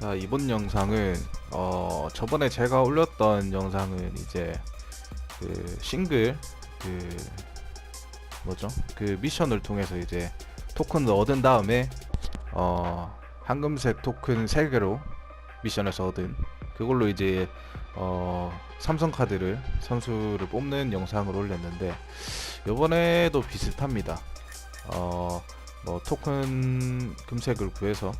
자 이번 영상은 어 저번에 제가 올렸던 영상은 이제 그 싱글 그 뭐죠? 그 미션을 통해서 이제 토큰을 얻은 다음에 어 황금색 토큰 3개로 미션에서 얻은 그걸로 이제 어 삼성 카드를 선수를 뽑는 영상을 올렸는데 이번에도 비슷합니다. 어뭐 토큰 금색을 구해서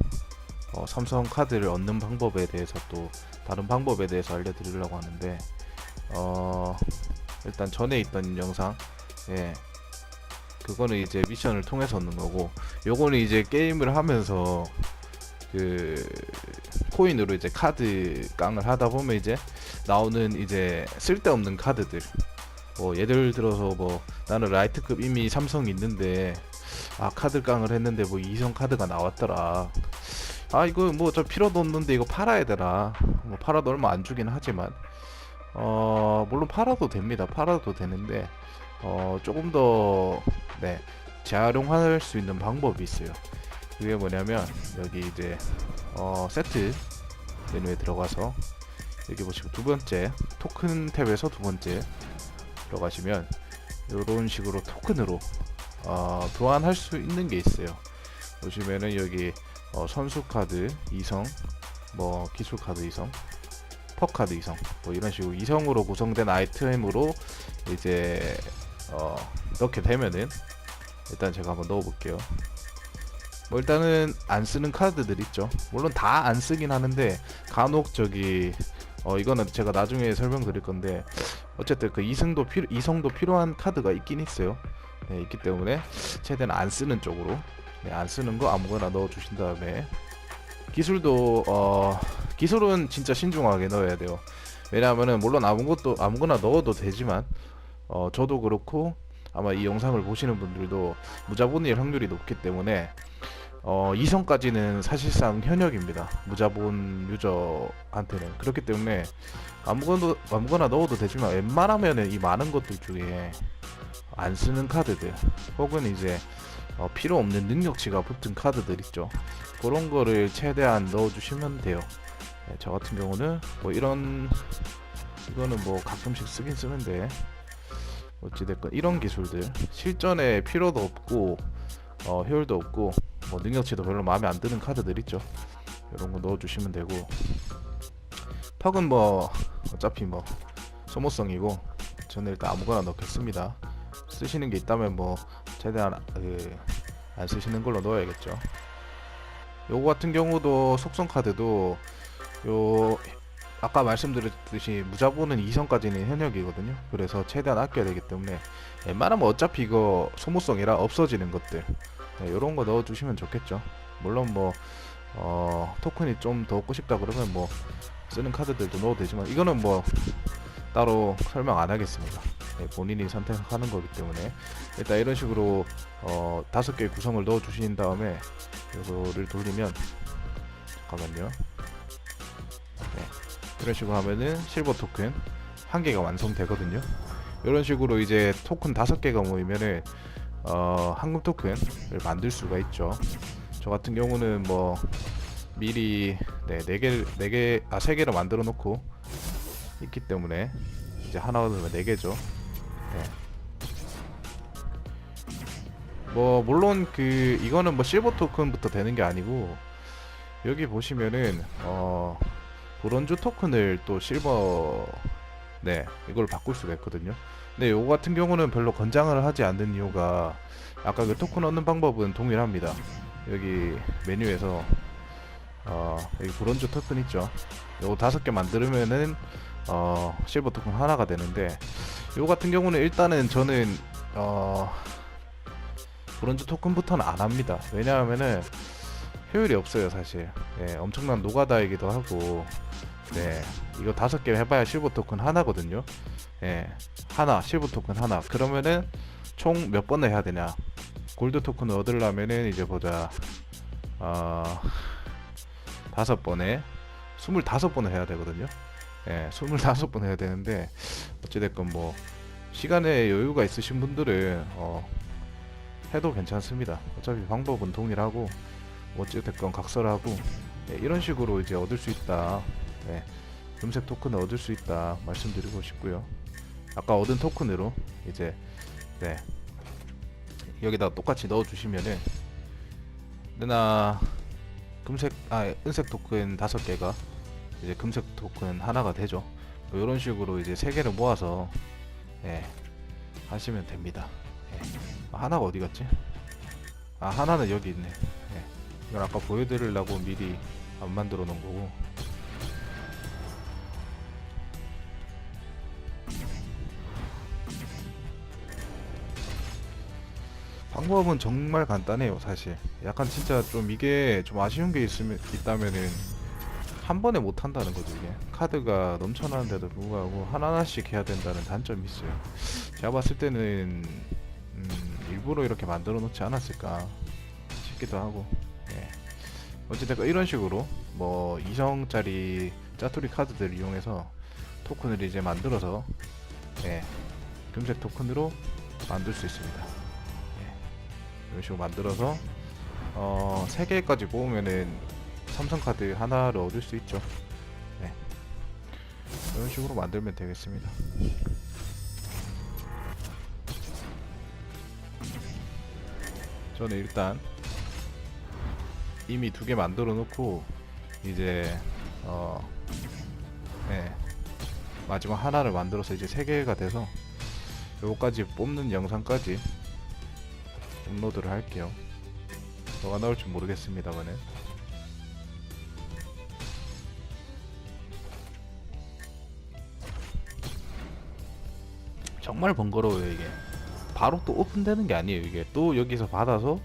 어, 삼성 카드를 얻는 방법에 대해서 또 다른 방법에 대해서 알려드리려고 하는데 어, 일단 전에 있던 영상 예 그거는 이제 미션을 통해서 얻는 거고 요거는 이제 게임을 하면서 그 코인으로 이제 카드 깡을 하다 보면 이제 나오는 이제 쓸데없는 카드들. 뭐 예를 들어서 뭐 나는 라이트급 이미 삼성 있는데 아 카드 깡을 했는데 뭐 이성 카드가 나왔더라 아 이거 뭐 저 필요도 없는데 이거 팔아야 되나? 뭐 팔아도 얼마 안 주긴 하지만. 어 물론 팔아도 됩니다. 팔아도 되는데 어 조금 더네 재활용할 수 있는 방법이 있어요. 그게 뭐냐면 여기 이제 어 세트 메뉴에 들어가서 여기 보시고 두 번째 토큰 탭에서 두 번째 들어가시면 이런 식으로 토큰으로 어, 교환할 수 있는 게 있어요. 보시면은 여기 어, 선수 카드 이성, 뭐 기술 카드 이성, 퍼 카드 이성, 뭐 이런 식으로 이성으로 구성된 아이템으로 이제 어, 넣게 되면은 일단 제가 한번 넣어볼게요. 뭐 일단은 안 쓰는 카드들 있죠. 물론 다 안 쓰긴 하는데 간혹 저기 어 이거는 제가 나중에 설명드릴 건데 어쨌든 그 이성도 필 이성도 필요한 카드가 있긴 있어요. 네, 있기 때문에 최대한 안 쓰는 쪽으로 네, 안 쓰는 거 아무거나 넣어 주신 다음에 기술도 어 기술은 진짜 신중하게 넣어야 돼요. 왜냐하면은 물론 아무것도 아무거나 넣어도 되지만 어 저도 그렇고 아마 이 영상을 보시는 분들도 무자본일 확률이 높기 때문에 어 이성까지는 사실상 현역입니다. 무자본 유저한테는 그렇기 때문에 아무거나 아무거나 넣어도 되지만 웬만하면은 이 많은 것들 중에 안 쓰는 카드들 혹은 이제 어, 필요 없는 능력치가 붙은 카드들 있죠. 그런 거를 최대한 넣어주시면 돼요. 네, 저 같은 경우는 뭐 이런 이거는 뭐 가끔씩 쓰긴 쓰는데 어찌됐건 이런 기술들 실전에 필요도 없고 어, 효율도 없고 뭐 능력치도 별로 마음에 안 드는 카드들 있죠. 이런 거 넣어주시면 되고 퍽은 뭐 어차피 뭐 소모성이고 저는 일단 아무거나 넣겠습니다. 쓰시는 게 있다면 뭐 최대한 그, 안 쓰시는 걸로 넣어야겠죠. 요거 같은 경우도 속성 카드도 요 아까 말씀드렸듯이 무자본은 2성까지는 현역이거든요. 그래서 최대한 아껴야 되기 때문에 웬만하면 어차피 이거 소모성이라 없어지는 것들 네, 요런 거 넣어주시면 좋겠죠. 물론 뭐 어, 토큰이 좀 더 얻고 싶다 그러면 뭐 쓰는 카드들도 넣어도 되지만 이거는 뭐 따로 설명 안 하겠습니다. 네, 본인이 선택하는 거기 때문에 일단 이런 식으로 어, 다섯 개의 구성을 넣어 주신 다음에 이거를 돌리면 잠깐만요. 네, 이런 식으로 하면은 실버 토큰 한 개가 완성되거든요. 이런 식으로 이제 토큰 다섯 개가 모이면은 어, 황금 토큰을 만들 수가 있죠. 저 같은 경우는 뭐 미리 네, 네 개, 네 개, 아, 세 개를 만들어 놓고 있기 때문에 이제 하나 얻으면 네 개죠. 네. 뭐 물론 그 이거는 뭐 실버 토큰부터 되는 게 아니고 여기 보시면은 어 브론즈 토큰을 또 실버 네 이걸 바꿀 수가 있거든요. 근데 요거 같은 경우는 별로 권장을 하지 않는 이유가 아까 그 토큰 얻는 방법은 동일합니다. 여기 메뉴에서 어 여기 브론즈 토큰 있죠. 요거 다섯 개 만들면은 어 실버 토큰 하나가 되는데 요 같은 경우는 일단은 저는 어 브론즈 토큰부터는 안 합니다. 왜냐하면은 효율이 없어요 사실. 예, 엄청난 노가다이기도 하고 네 이거 다섯 개 해봐야 실버 토큰 하나거든요. 예, 하나 실버 토큰 하나. 그러면은 총 몇 번을 해야 되냐? 골드 토큰을 얻으려면은 이제 보자. 어 다섯 번에 스물다섯 번을 해야 되거든요. 예, 스물다섯 번 해야 되는데 어찌됐건 뭐 시간에 여유가 있으신 분들은 어, 해도 괜찮습니다. 어차피 방법은 동일하고 어찌됐건 각설하고 예, 이런 식으로 이제 얻을 수 있다. 네, 금색 토큰을 얻을 수 있다 말씀드리고 싶고요. 아까 얻은 토큰으로 이제 네 여기다 똑같이 넣어주시면은 누나 금색 아 은색 토큰 다섯 개가 이제 금색 토큰 하나가 되죠. 뭐 이런 식으로 이제 세 개를 모아서 예 하시면 됩니다. 예. 아, 하나가 어디 갔지? 아 하나는 여기 있네. 예. 이건 아까 보여드리려고 미리 안 만들어 놓은 거고. 방법은 정말 간단해요, 사실. 약간 진짜 좀 이게 좀 아쉬운 게 있으면 있다면은 한 번에 못 한다는 거죠, 이게. 카드가 넘쳐나는데도 불구하고 하나하나씩 해야 된다는 단점이 있어요. 제가 봤을 때는 음, 일부러 이렇게 만들어 놓지 않았을까 싶기도 하고. 예. 어찌됐건 이런 식으로 뭐 2성짜리 짜투리 카드들을 이용해서 토큰을 이제 만들어서 예. 금색 토큰으로 만들 수 있습니다. 예. 이런 식으로 만들어서 어, 3개까지 모으면은 삼성 카드 하나를 얻을 수 있죠. 네. 이런 식으로 만들면 되겠습니다. 저는 일단 이미 두 개 만들어 놓고 이제 어 네. 마지막 하나를 만들어서 이제 세 개가 돼서 요거까지 뽑는 영상까지 업로드를 할게요. 뭐가 나올지 모르겠습니다만은 정말 번거로워요 이게. 바로 또 오픈되는 게 아니에요 이게. 또 여기서 받아서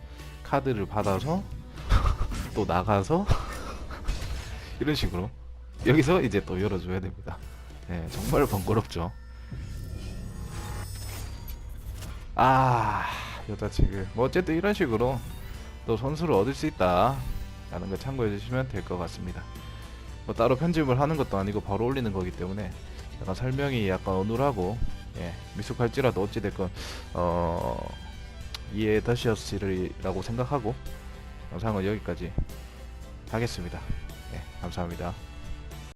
카드를 받아서 또 나가서 이런 식으로. 여기서 이제 또 열어줘야 됩니다. 네, 정말 번거롭죠. 아 여자 지금 뭐 어쨌든 이런 식으로 또 선수를 얻을 수 있다 라는 걸 참고해 주시면 될 것 같습니다. 뭐 따로 편집을 하는 것도 아니고 바로 올리는 거기 때문에 약간 설명이 약간 어눌하고 예, 미숙할지라도 어찌됐건 어, 이해되셨으리라고 생각하고 영상은 여기까지 하겠습니다. 예, 감사합니다.